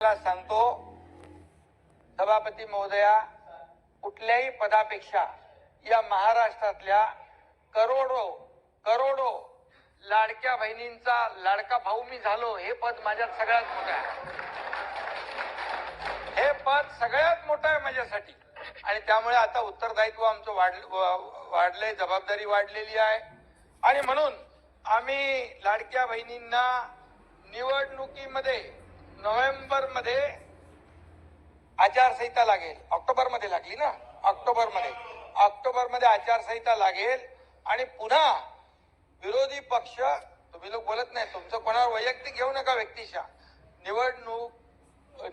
मला सांगतो सभापती महोदया कुठल्याही पदापेक्षा या महाराष्ट्रातल्या करोडो करोडो लाडक्या बहिणींचा लाडका भाऊ मी झालो हे पद माझ्यात सगळ्यात मोठं आहे. हे पद सगळ्यात मोठं आहे माझ्यासाठी. आणि त्यामुळे आता उत्तरदायित्व आमचं वाढ वाढलंय जबाबदारी वाढलेली आहे. आणि म्हणून आम्ही लाडक्या बहिणींना निवडणुकीमध्ये नोव्हेंबरमध्ये आचारसंहिता लागेल. ऑक्टोबरमध्ये लागली ना? ऑक्टोबरमध्ये ऑक्टोबरमध्ये आचारसंहिता लागेल आणि पुन्हा विरोधी पक्ष तुम्ही लोक बोलत नाही तुमचं कोणावर वैयक्तिक घेऊ नका व्यक्तिशा निवडणूक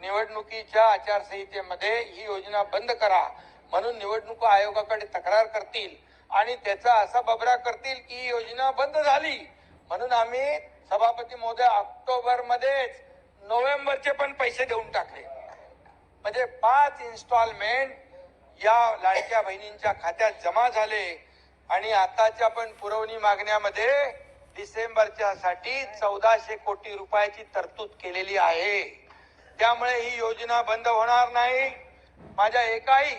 निवडणुकीच्या आचारसंहितेमध्ये ही योजना बंद करा. म्हणून निवडणूक आयोगाकडे तक्रार करतील आणि त्याचा असा बबरा करतील की ही योजना बंद झाली. म्हणून आम्ही सभापती महोदय ऑक्टोबर मध्येच नोव्हेंबरचे पण पैसे देऊन टाकले. म्हणजे पाच इन्स्टॉलमेंट या लाडक्या बहिणींच्या खात्यात जमा झाले आणि आताच्या पण पुरवणी मागण्यामध्ये डिसेंबरच्या साठी चौदाशे कोटी रुपयाची तरतूद केलेली आहे. त्यामुळे ही योजना बंद होणार नाही. माझ्या एकाही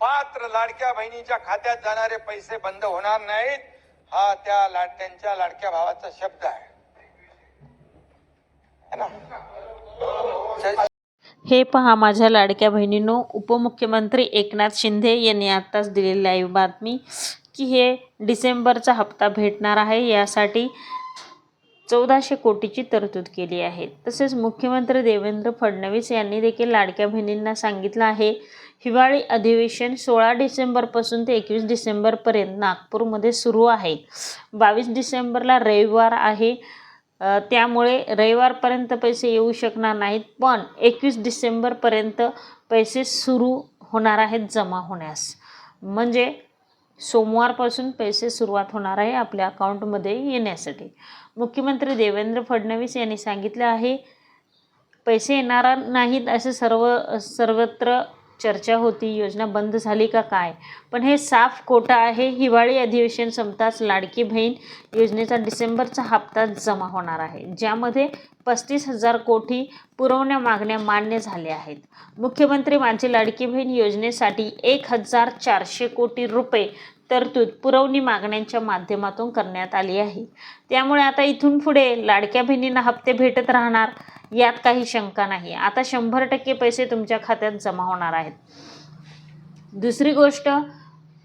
पात्र लाडक्या बहिणीच्या खात्यात जाणारे पैसे बंद होणार नाहीत. हा त्या लाड त्यांच्या लाडक्या भावाचा शब्द आहे. ना? हे पहा माझ्या लाडक्या बहिणींनो उपमुख्यमंत्री एकनाथ शिंदे यांनी आत्ताच दिलेली लाईव्ह बातमी की हे डिसेंबरचा हप्ता भेटणार आहे. यासाठी चौदाशे कोटीची तरतूद केली आहे. तसेच मुख्यमंत्री देवेंद्र फडणवीस यांनी देखील लाडक्या बहिणींना सांगितलं आहे. हिवाळी अधिवेशन सोळा डिसेंबरपासून ते एकवीस डिसेंबरपर्यंत नागपूरमध्ये सुरू आहे. बावीस डिसेंबरला रविवार आहे. त्यामुळे रविवारपर्यंत पैसे येऊ शकणार नाहीत पण एकवीस डिसेंबरपर्यंत पैसे सुरू होणार आहेत जमा होण्यास. म्हणजे सोमवारपासून पैसे सुरुवात होणार आहे आपल्या अकाउंटमध्ये येण्यासाठी. मुख्यमंत्री देवेंद्र फडणवीस यांनी सांगितलं आहे पैसे येणार नाहीत असे सर्व सर्वत्र चर्चा होती योजना बंद झाली का काय? पण हे साफ खोटं आहे हिवाळी अधिवेशन संपताच लाडकी बहीण योजनेचा डिसेंबरचा हप्ता जमा होणार आहे ज्यामध्ये पस्तीस हजार कोटी पुरवण्या मागण्या मान्य झाल्या आहेत. मुख्यमंत्री माझी लाडकी बहीण योजनेसाठी एक हजार चारशे कोटी रुपये तरतूद पुरवणी मागण्यांच्या माध्यमातून करण्यात आली आहे. त्यामुळे आता इथून पुढे लाडक्या बहिणींना हप्ते भेटत राहणार. यात काही शंका नाही. आता शंभर टक्के पैसे तुमच्या खात्यात जमा होणार आहेत. दुसरी गोष्ट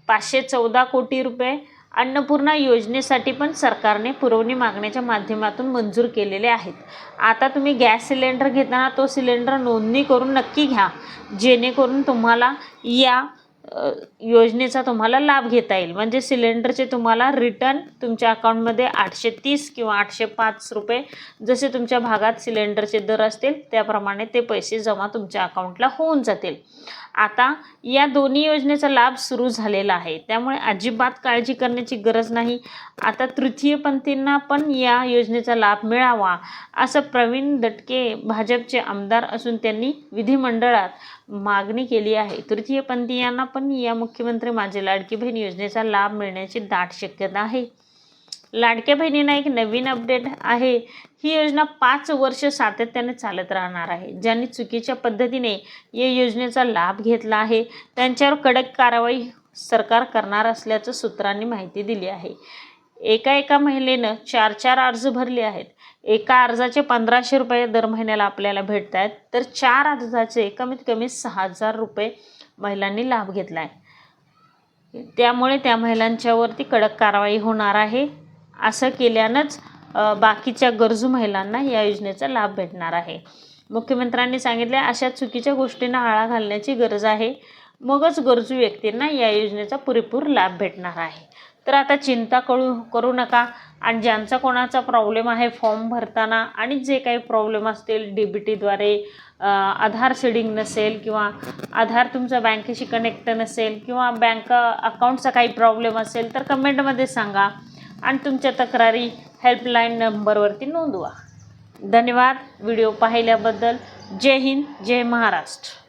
पाचशे चौदा कोटी रुपये अन्नपूर्णा योजनेसाठी पण सरकारने पुरवणी मागण्याच्या माध्यमातून मंजूर केलेले आहेत. आता तुम्ही गॅस सिलेंडर घेताना तो सिलेंडर नोंदणी करून नक्की घ्या. जेणेकरून तुम्हाला या योजनेचा तुम्हाला लाभ घेता येईल. म्हणजे सिलेंडरचे तुम्हाला रिटर्न तुमच्या अकाउंटमध्ये आठशे तीस किंवा आठशे पाच रुपये जसे तुमच्या भागात सिलेंडरचे दर असतील त्याप्रमाणे ते पैसे जमा तुमच्या अकाउंटला होऊन जातील. आता या दोन्ही योजनेचा लाभ सुरू झालेला आहे. त्यामुळे अजिबात काळजी करण्याची गरज नाही. आता तृतीयपंथींना पण या योजनेचा लाभ मिळावा असं प्रवीण दटके भाजपचे आमदार असून त्यांनी विधिमंडळात मागणी केली आहे. तृतीयपंथीयांना पण या मुख्यमंत्री माझे लाडकी बहीण योजनेचा लाभ मिळण्याची दाट शक्यता आहे. लाडक्या बहिणींना एक नवीन अपडेट आहे. ही योजना पाच वर्ष सातत्याने चालत राहणार आहे. ज्यांनी चुकीच्या पद्धतीने या योजनेचा लाभ घेतला आहे त्यांच्यावर कडक कारवाई सरकार करणार असल्याचं सूत्रांनी माहिती दिली आहे. एका एका महिलेनं चार चार अर्ज भरले आहेत. एका अर्जाचे पंधराशे रुपये दर महिन्याला आपल्याला भेटत आहेत. तर चार अर्जाचे कमीत कमी सहा हजार रुपये महिलांनी लाभ घेतला आहे. त्यामुळे त्या महिलांच्यावरती कडक कारवाई होणार आहे. असं केल्यानंच बाकीच्या गरजू महिलांना या योजनेचा लाभ भेटणार आहे. मुख्यमंत्र्यांनी सांगितले अशा चुकीच्या गोष्टींना आळा घालण्याची गरज आहे. मगच गरजू व्यक्तींना या योजनेचा पुरेपूर लाभ भेटणार आहे. तर आता चिंता करू करू नका. आणि ज्यांचा कोणाचा प्रॉब्लेम आहे फॉर्म भरताना आणि जे काही प्रॉब्लेम असतील डी बी टीद्वारे आधार सीडिंग नसेल किंवा आधार तुमचा बँकेशी कनेक्ट नसेल किंवा बँक अकाउंटचा काही प्रॉब्लेम असेल तर कमेंटमध्ये सांगा. आणि तुमच्या तक्रारी हेल्पलाईन नंबरवरती नोंदवा. धन्यवाद. व्हिडिओ पाहिल्याबद्दल. जय हिंद. जय महाराष्ट्र.